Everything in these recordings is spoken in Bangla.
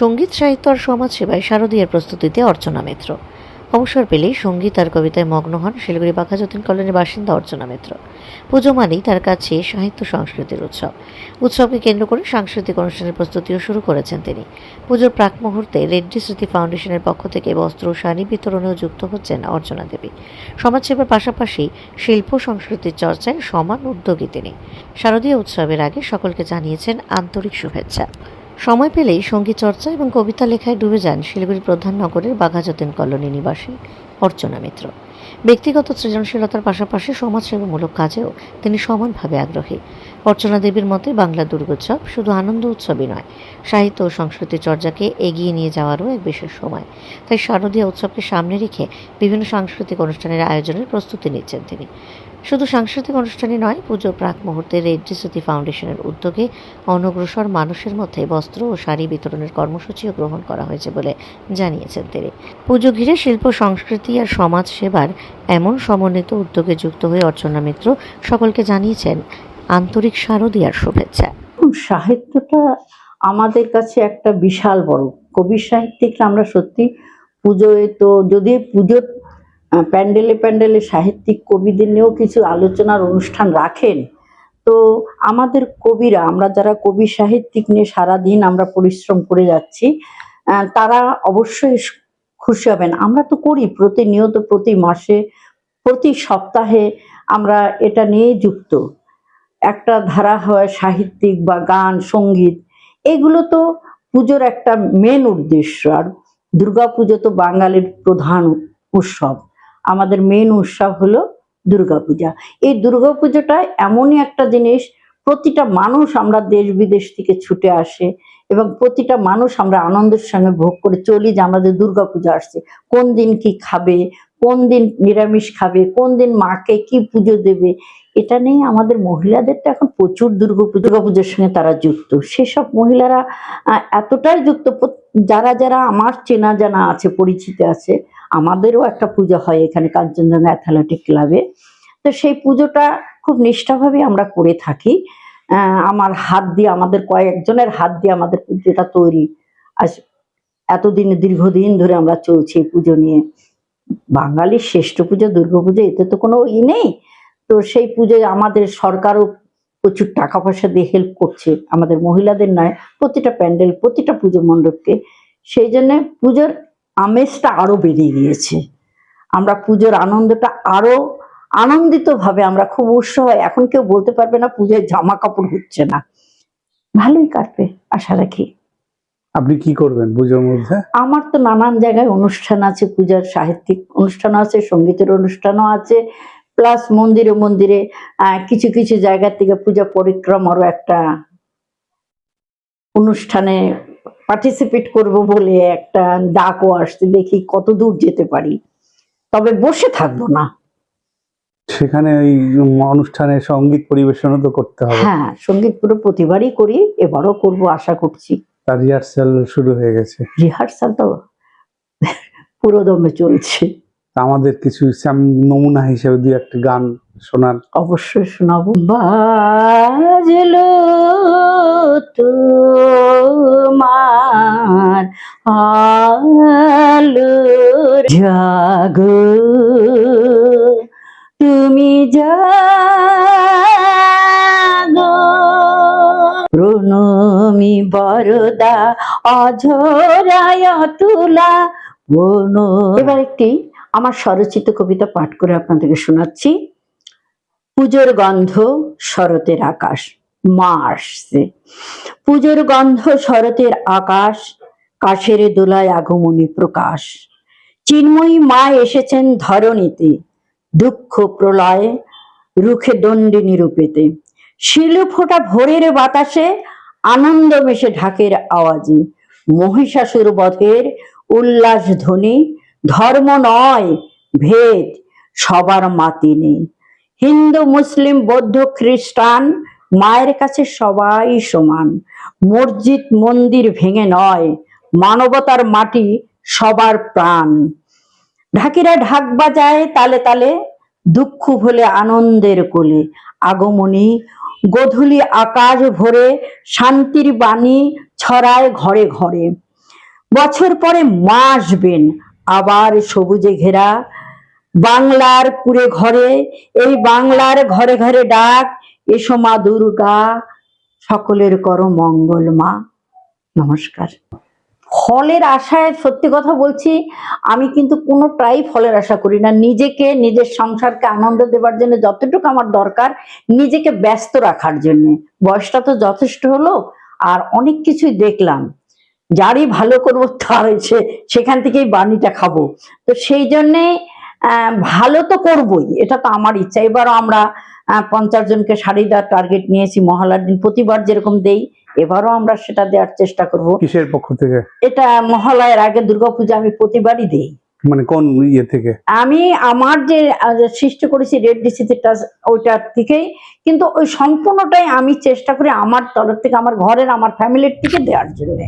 সংগীত সাহিত্য আর সমাজ সেবায় শারদীয়ার প্রস্তুতিতে অর্চনা মিত্র অবসর পেলেই সংগীত আর কবিতায় মগ্ন হন শিলিগুড়ি বাঘাযতীন কলোনির বাসিন্দা অর্চনা মিত্র পুজো মানেই তার কাছে সাহিত্য সংস্কৃতির উৎসব। উৎসবকে কেন্দ্র করে সাংস্কৃতিক অনুষ্ঠানের প্রস্তুতিও শুরু করেছেন তিনি। পুজোর প্রাক মুহূর্তে রেড্ডি স্মৃতি ফাউন্ডেশনের পক্ষ থেকে বস্ত্র শাড়ি বিতরণেও যুক্ত হচ্ছেন অর্চনা দেবী। সমাজসেবার পাশাপাশি শিল্প সংস্কৃতির চর্চায় সমান উদ্যোগী তিনি। শারদীয় উৎসবের আগে সকলকে জানিয়েছেন আন্তরিক শুভেচ্ছা। সময় পেলেই সংগীত চর্চা এবং কবিতা লেখায় ডুবে যান শিলিগুড়ি প্রধান নগরের বাঘাযতীন কলোনি নিবাসী অর্চনা মিত্র। ব্যক্তিগত সৃজনশীলতার পাশাপাশি সমাজসেবামূলক কাজেও তিনি সমানভাবে আগ্রহী। অর্চনা দেবীর মতে, বাংলা দুর্গোৎসব শুধু আনন্দ উৎসবই নয়, সাহিত্য ও সংস্কৃতি চর্চাকে এগিয়ে নিয়ে যাওয়ারও এক বিশেষ সময়। তাই শারদীয় উৎসবকে সামনে রেখে বিভিন্ন সাংস্কৃতিক অনুষ্ঠানের আয়োজনের প্রস্তুতি নিচ্ছেন তিনি। শুধু সাংস্কৃতিক অনুষ্ঠানই নয় পুজোর প্রাক মুহূর্তে রেড্ডি স্মৃতি ফাউন্ডেশনের উদ্যোগে অনগ্রসর মানুষের মধ্যে বস্ত্র ও শাড়ি বিতরণের কর্মসূচিও গ্রহণ করা হয়েছে বলে জানিয়েছেন তিনি। পুজো ঘিরে শিল্প, সংস্কৃতি আর সমাজ সেবার এমন সমন্বিত উদ্যোগে যুক্ত হয়ে অর্চনা মিত্র সকলকে জানিয়েছেন, আন্তরিক শারদীয়ার শুভেচ্ছা। সাহিত্যটা আমাদের কাছে একটা বিশাল বড়। কবি সাহিত্যিকরা আমরা সত্যি পুজোয় তো যদি পুজোর প্যান্ডেলে প্যান্ডেলে সাহিত্যিক কবিদের নিয়েও কিছু আলোচনার অনুষ্ঠান রাখেন। তো আমাদের কবিরা, আমরা যারা কবি সাহিত্যিক নিয়ে সারাদিন আমরা পরিশ্রম করে যাচ্ছি তারা অবশ্যই খুশি হবেন। আমরা তো করি প্রতিনিয়ত, প্রতি মাসে, প্রতি সপ্তাহে আমরা এটা নিয়েই যুক্ত। একটা ধারা হয় সাহিত্যিক বা গান, সংগীত, এগুলো তো পুজোর একটা মেন উদ্দেশ্য। আর দুর্গাপুজো তো বাঙালির প্রধান উৎসব। আমাদের মেন উৎসব হলো দুর্গাপূজা। এই দুর্গাপুজোটা এমনই একটা জিনিস, প্রতিটা মানুষ আমরা দেশ বিদেশ থেকে ছুটে আসে এবং প্রতিটা মানুষ আমরা আনন্দের সঙ্গে ভোগ করে চলি যে আমাদের দুর্গাপূজা আসছে। কোন দিন কি খাবে, কোন দিন নিরামিষ খাবে, কোন দিন মাকে কি পুজো দেবে, এটা নিয়ে আমাদের মহিলাদের তো এখন প্রচুর দুর্গাপুজো, দুর্গাপুজোর সঙ্গে তারা যুক্ত। সেসব মহিলারা এতটাই যুক্ত যারা যারা আমার চেনা জানা আছে, পরিচিত আছে আমাদেরও একটা পুজো হয় এখানে কাঞ্চনজঙ্ঘা অ্যাথলেটিক ক্লাবে তো সেই পুজোটা খুব নিষ্ঠাভাবে আমরা করে থাকি। আমার হাত দিয়ে, আমাদের কয়েকজনের হাত দিয়ে আমাদের পুজোটা তৈরি। আজ এতদিন, দীর্ঘদিন ধরে আমরা চলছি এই পুজো নিয়ে। বাঙালির শ্রেষ্ঠ পুজো দুর্গাপুজো এতে তো কোনো ই নেই। তো সেই পুজোয় আমাদের সরকারও প্রচুর টাকা পয়সা দিয়ে হেল্প করছে। আমাদের মহিলাদের নয়, প্রতিটা প্যান্ডেল, প্রতিটা পুজো মণ্ডপকে। সেই জন্য পুজোর আমেজটা আরও বেড়ে গিয়েছে। আমরা পুজোর আনন্দটা আরও আনন্দিতভাবে আমরা খুব উৎসাহ এখন কেউ বলতে পারবে না পুজোয় জামা কাপড় হচ্ছে না। ভালোই কাটবে আশা রাখি। আপনি কি করবেন পুজোর মধ্যে? আমার তো নানান জায়গায় অনুষ্ঠান আছে পূজার সাহিত্যিক অনুষ্ঠান আছে সঙ্গীতের অনুষ্ঠানও আছে প্লাস মন্দিরে মন্দিরে কিছু কিছু জায়গা থেকে পূজা পরিক্রমারও একটা অনুষ্ঠানে পার্টিসিপেট করব বলে একটা ডাকও আসছে দেখি কত দূর যেতে পারি। তবে বসে থাকব না। সেখানে ওই অনুষ্ঠানে সংগীত পরিবেশনও তো করতে হবে। হ্যাঁ সংগীত পুরো প্রতিবারই করি এবারও করব আশা করছি। তার রিহার্সাল শুরু হয়ে গেছে। রিহার্সাল তো পুরো দমে চলছে। আমাদের কিছু নমুনা হিসেবে দুই একটা গান শোনার অবশ্যই শোনাবো। বাজলো তোমার আলোর জাগো। তুমি জাগো। প্রণমি বরদা, অঝরায় তুলা। এবার একটি আমার স্বরচিত কবিতা পাঠ করে আপনাদেরকে শোনাচ্ছি। পুজোর গন্ধ শরতের আকাশ। মা আসছে পুজোর গন্ধ শরতের আকাশ কাশের দোলায় আগমনী প্রকাশ। চিন্ময়ী মা এসেছেন ধরণীতে, দুঃখ প্রলয়ে, রুখে দণ্ডিনী রূপেতে। শিলু ফোটা ভোরের বাতাসে, আনন্দ মেশে ঢাকের আওয়াজে। মহিষাসুর বধের উল্লাস ধ্বনি, ধর্ম নয়, ভেদ, সবার মাতি নেই। হিন্দু, মুসলিম, বৌদ্ধ, খ্রিস্টান মায়ের কাছে সবাই সমান। মসজিদ মন্দির ভেঙে নয়, মানবতার মাটি সবার প্রাণ। ঢাকিরা ঢাক বাজায় তালে তালে, দুঃখ ভুলে আনন্দের কোলে। আগমনী, গধূলি আকাশ ভরে, শান্তির বাণী ছড়ায় ঘরে ঘরে। বছর পরে মা আসবেন, আবার সবুজে ঘেরা। বাংলার কুড়ে ঘরে, এই বাংলার ঘরে ঘরে ডাক এসো মা দুর্গা, সকলের করো মঙ্গল মা। নমস্কার। ফলের আশায় সত্যি কথা বলছি, আমি কিন্তু কোনো কোনোটাই ফলের আশা করি না। নিজেকে, নিজের সংসারকে আনন্দ দেওয়ার জন্য যতটুকু আমার দরকার, নিজেকে ব্যস্ত রাখার জন্য। বয়সটা তো যথেষ্ট হলো, আর অনেক কিছুই দেখলাম। যারই ভালো করব, তার সেখান থেকেই বাণীটা খাব। তো সেই জন্যে ভালো তো করবই, এটা তো আমার ইচ্ছা। এবারও আমরা পঞ্চাশ জনকে শাড়ি দেওয়ার টার্গেট নিয়েছি মহালার দিন প্রতিবার যেরকম দেই এবারও আমরা সেটা দেওয়ার চেষ্টা করব। কিসের পক্ষ থেকে? এটা মহালয়ের আগে দুর্গাপূজা আমি প্রতিবারই দেই। মানে কোন ইয়ে থেকে? আমি আমার যে সৃষ্টি করেছি রেড ডিসিতে ওইটার থেকেই কিন্তু ওই সম্পূর্ণটাই আমি চেষ্টা করি আমার তরফ থেকে আমার ঘরের আমার ফ্যামিলির থেকে দেওয়ার জন্য।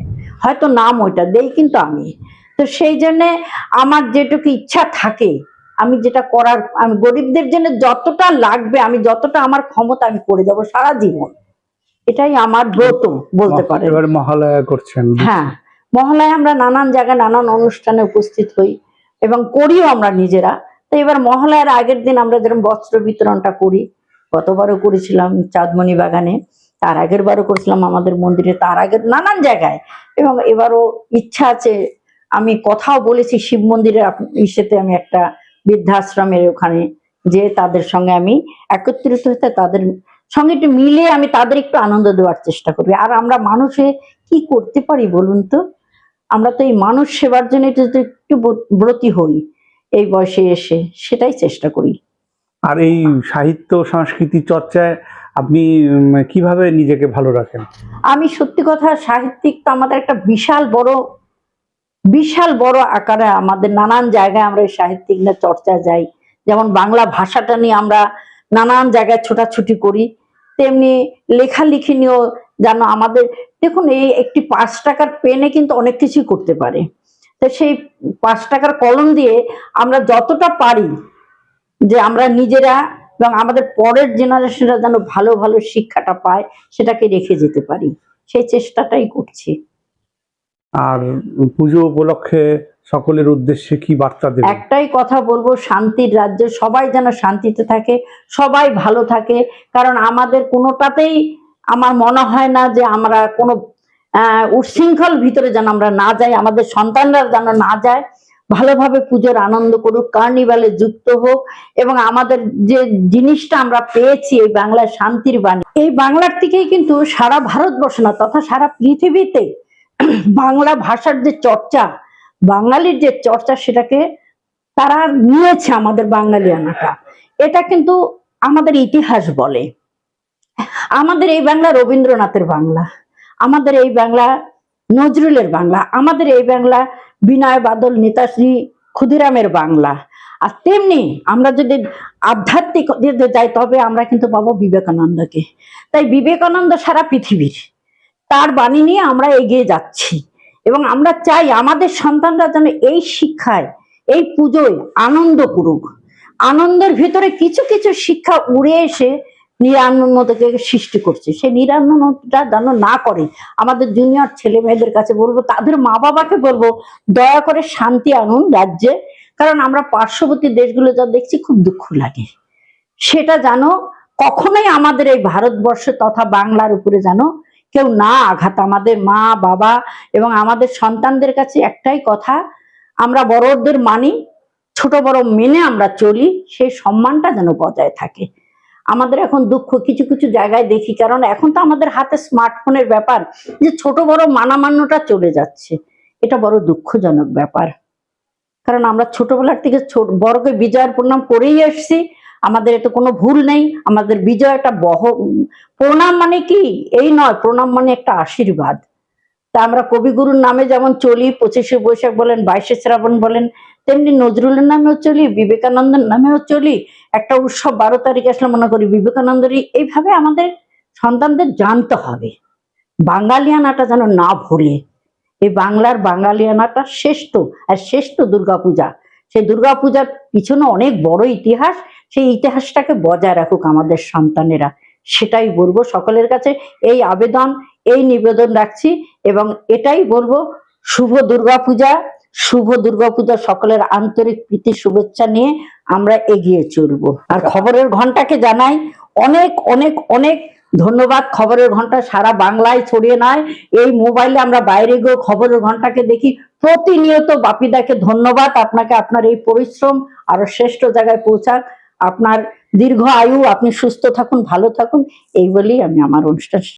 হয়তো নাম ওইটা দেই কিন্তু আমি। তো সেই জন্যে আমার যেটুকু ইচ্ছা থাকে আমি যেটা করার আমি গরিবদের জন্য যতটা লাগবে আমি যতটা আমার ক্ষমতা আমি করে যাব সারা জীবন। এটাই আমার ব্রত বলতে পারেন। এবার মহালয়া করছেন। হ্যাঁ মহলায় আমরা নানান জায়গায় নানান অনুষ্ঠানে উপস্থিত হই এবং করিও আমরা নিজেরা। তো এবার মহালয়ার আগের দিন আমরা যেরকম বস্ত্র বিতরণটা করি গতবারও করেছিলাম চাঁদমণি বাগানে তার আগের বারও করেছিলাম আমাদের মন্দিরে তার আগের নানান জায়গায়। এবং এবারও ইচ্ছা আছে আমি কথাও বলেছি শিব মন্দিরের ইসেতে আমি একটা বৃদ্ধাশ্রমের ওখানে যে তাদের সঙ্গে আমি একত্রিত হতে তাদের সঙ্গে একটু মিলে আমি তাদের একটু আনন্দ দেওয়ার চেষ্টা করি। আর আমরা মানুষে কি করতে পারি বলুন তো? আমরা তো এই মানুষ সেবার জন্য একটু ব্রতী হই এই বয়সে এসে সেটাই চেষ্টা করি। আর এই সাহিত্য সংস্কৃতি চর্চায় আপনি কীভাবে নিজেকে ভালো রাখেন? আমি সত্যি কথা সাহিত্যিক তো আমাদের একটা বিশাল বড় বিশাল বড় আকারে আমাদের নানান জায়গায় আমরা এই সাহিত্যিক নিয়ে চর্চা যাই। যেমন বাংলা ভাষাটা নিয়ে আমরা নানান জায়গায় ছোটাছুটি করি। তেমনি লেখালেখি নিয়েও যেন আমাদের, দেখুন এই একটি পাঁচ টাকার পেনে কিন্তু অনেক কিছুই করতে পারে। তো সেই পাঁচ টাকার কলম দিয়ে আমরা যতটা পারি যে আমরা নিজেরা এবং আমাদের পরের জেনারেশনরা যেন ভালো ভালো শিক্ষাটা পায়, সেটাকে রেখে যেতে পারি। সেই চেষ্টাটাই করছি। আর পুজো উপলক্ষে সকলের উদ্দেশ্যে কি বার্তা দেবেন? একটাই কথা বলব, শান্তির রাজ্যে সবাই যেন শান্তিতে থাকে, সবাই ভালো থাকে। কারণ আমাদের কোনোটাতেই আমার মনে হয় না যে আমরা কোনো উচ্ছৃঙ্খল ভিতরে যেন আমরা না যাই, আমাদের সন্তানরা যেন না যায়। ভালোভাবে পুজোর আনন্দ করুক, কার্নিভালে যুক্ত হোক, এবং আমাদের যে জিনিসটা আমরা পেয়েছি এই বাংলার শান্তির বাণী, এই বাংলার থেকেই কিন্তু সারা ভারতবর্ষ না, তথা সারা পৃথিবীতে বাংলা ভাষার যে চর্চা, বাঙালির যে চর্চা সেটাকে তারা নিয়েছে আমাদের বাঙালিয়ানাটা। এটা কিন্তু আমাদের ইতিহাস বলে। আমাদের এই বাংলা রবীন্দ্রনাথের বাংলা, আমাদের এই বাংলা নজরুলের বাংলা, আমাদের এই বাংলা বিনয় বাদল, নেতাশ্রী ক্ষুদিরামের বাংলা। আর তেমনি আমরা যদি আধ্যাত্মিক যাই, তবে আমরা কিন্তু পাবো বিবেকানন্দকে। তাই বিবেকানন্দ সারা পৃথিবীর। তার বাণী নিয়ে আমরা এগিয়ে যাচ্ছি। এবং আমরা চাই আমাদের সন্তানরা যেন এই শিক্ষায়, এই পুজোয় আনন্দ করুক। আনন্দের ভিতরে কিছু কিছু শিক্ষা উড়ে এসে নিরানন্দকে সৃষ্টি করছে। সেই নিরানন্দটা যেন না করে। আমাদের জুনিয়র ছেলে মেয়েদের কাছে বলব, তাদের মা বাবাকে বলব, দয়া করে শান্তি আনুন রাজ্যে। কারণ আমরা পার্শ্ববর্তী দেশগুলো যা দেখছি, খুব দুঃখ লাগে। সেটা যেন কখনোই আমাদের এই ভারতবর্ষ তথা বাংলার উপরে যেন কেউ না আঘাত। আমাদের মা, বাবা এবং আমাদের সন্তানদের কাছে একটাই কথা, আমরা বড়দের মানি, ছোট বড় মেনে আমরা চলি, সেই সম্মানটা যেন বজায় থাকে। আমাদের এখন দুঃখ, কিছু কিছু জায়গায় দেখি, কারণ এখন তো আমাদের হাতে স্মার্টফোনের ব্যাপার, যে ছোট বড় মানামান্যটা চলে যাচ্ছে। এটা বড় দুঃখজনক ব্যাপার। কারণ আমরা ছোটবেলার থেকে বড়কে বিজয়ের প্রণাম করেই এসেছি আমাদের এতে কোনো ভুল নেই, আমাদের বিজয় একটা বহ, প্রণাম মানে কি? এই নয়, প্রণাম মানে একটা আশীর্বাদ। তা আমরা কবিগুরুর নামে যেমন চলি, পঁচিশে বৈশাখ বলেন, বাইশে শ্রাবণ বলেন, তেমনি নজরুলের নামেও চলি, বিবেকানন্দের নামেও চলি। একটা উৎসব বারো তারিখ আসলে মনে করি বিবেকানন্দেরই, এইভাবে আমাদের সন্তানদের জানতে হবে। বাঙালিয়ানাটা যেন না ভুলে। এই বাংলার বাঙালিয়ানাটা শ্রেষ্ঠ, আর শ্রেষ্ঠ দুর্গাপূজা। সেই দুর্গাপূজার পিছনে অনেক বড় ইতিহাস, সেই ইতিহাসটাকে বজায় রাখুক আমাদের সন্তানেরা। সেটাই বলব সকলের কাছে এই আবেদন, এই নিবেদন রাখছি এবং এটাই বলব, শুভ দুর্গাপূজা শুভ দুর্গাপূজা সকলের আন্তরিক প্রীতি, শুভেচ্ছা নিয়ে আমরা এগিয়ে চলবো। আর খবরের ঘন্টাকে জানাই, অনেক অনেক অনেক ধন্যবাদ। খবরের ঘণ্টা সারা বাংলায় ছড়িয়ে নয় এই মোবাইলে আমরা বাইরে গিয়ে খবরের ঘন্টাকে দেখি। প্রতিনিয়ত বাপিদাকে ধন্যবাদ। আপনাকে আপনার এই পরিশ্রম আরও শ্রেষ্ঠ জায়গায় পৌঁছাক। আপনার দীর্ঘ আয়ু, আপনি সুস্থ থাকুন, ভালো থাকুন, এই বলেই আমি আমার অনুষ্ঠান